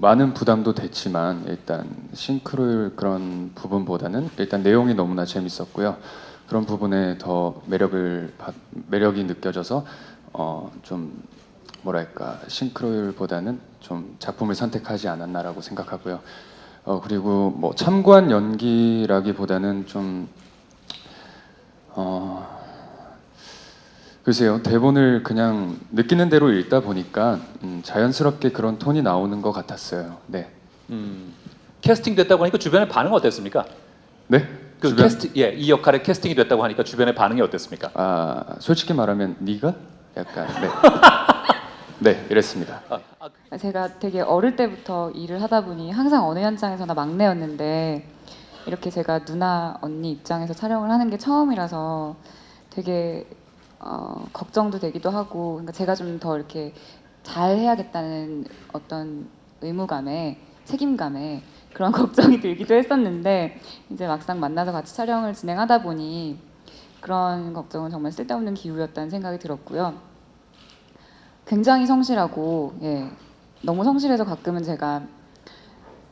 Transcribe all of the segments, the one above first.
많은 부담도 됐지만 일단 싱크로율 그런 부분보다는 일단 내용이 너무나 재밌었고요. 그런 부분에 더 매력을 받- 매력이 느껴져서 어, 좀 뭐랄까 싱크로율보다는 좀 작품을 선택하지 않았나라고 생각하고요. 어, 그리고 뭐 참관 연기라기보다는 좀 어, 글쎄요 대본을 그냥 느끼는 대로 읽다 보니까 음, 자연스럽게 그런 톤이 나오는 것 같았어요. 네, 음, 캐스팅 됐다고 하니까 주변의 반응 어땠습니까? 네. 그 주변- 캐스팅 예, 이 역할에 캐스팅이 됐다고 하니까 주변의 반응이 어땠습니까? 아 솔직히 말하면 네가 약간 네, 네 이랬습니다. 아, 아, 제가 되게 어릴 때부터 일을 하다 보니 항상 어느 현장에서나 막내였는데 이렇게 제가 누나 언니 입장에서 촬영을 하는 게 처음이라서 되게 어, 걱정도 되기도 하고 그러니까 제가 좀 더 이렇게 잘 해야겠다는 어떤 의무감에 책임감에 그런 걱정이 들기도 했었는데 이제 막상 만나서 같이 촬영을 진행하다 보니 그런 걱정은 정말 쓸데없는 기우였다는 생각이 들었고요. 굉장히 성실하고 예 너무 성실해서 가끔은 제가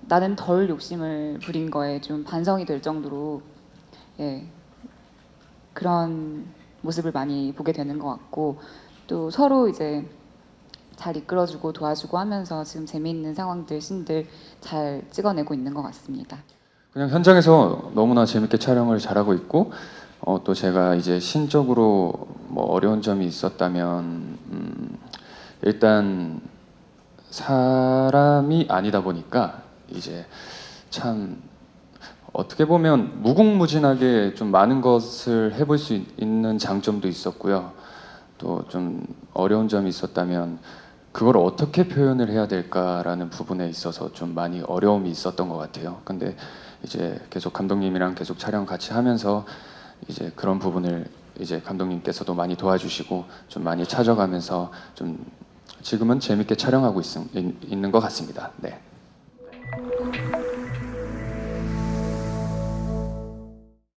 나는 덜 욕심을 부린 거에 좀 반성이 될 정도로 예 그런 모습을 많이 보게 되는 것 같고 또 서로 이제 잘 이끌어주고 도와주고 하면서 지금 재미있는 상황들 신들 잘 찍어내고 있는 것 같습니다. 그냥 현장에서 너무나 재밌게 촬영을 잘하고 있고 어, 또 제가 이제 신적으로 뭐 어려운 점이 있었다면 음, 일단 사람이 아니다 보니까 이제 참 어떻게 보면 무궁무진하게 좀 많은 것을 해볼 수 있- 있는 장점도 있었고요. 또 좀 어려운 점이 있었다면 그걸 어떻게 표현을 해야 될까라는 부분에 있어서 좀 많이 어려움이 있었던 것 같아요. 근데 이제 계속 감독님이랑 계속 촬영 같이 하면서 이제 그런 부분을 이제 감독님께서도 많이 도와주시고 좀 많이 찾아가면서 좀 지금은 재밌게 촬영하고 있, 있는 것 같습니다. 네.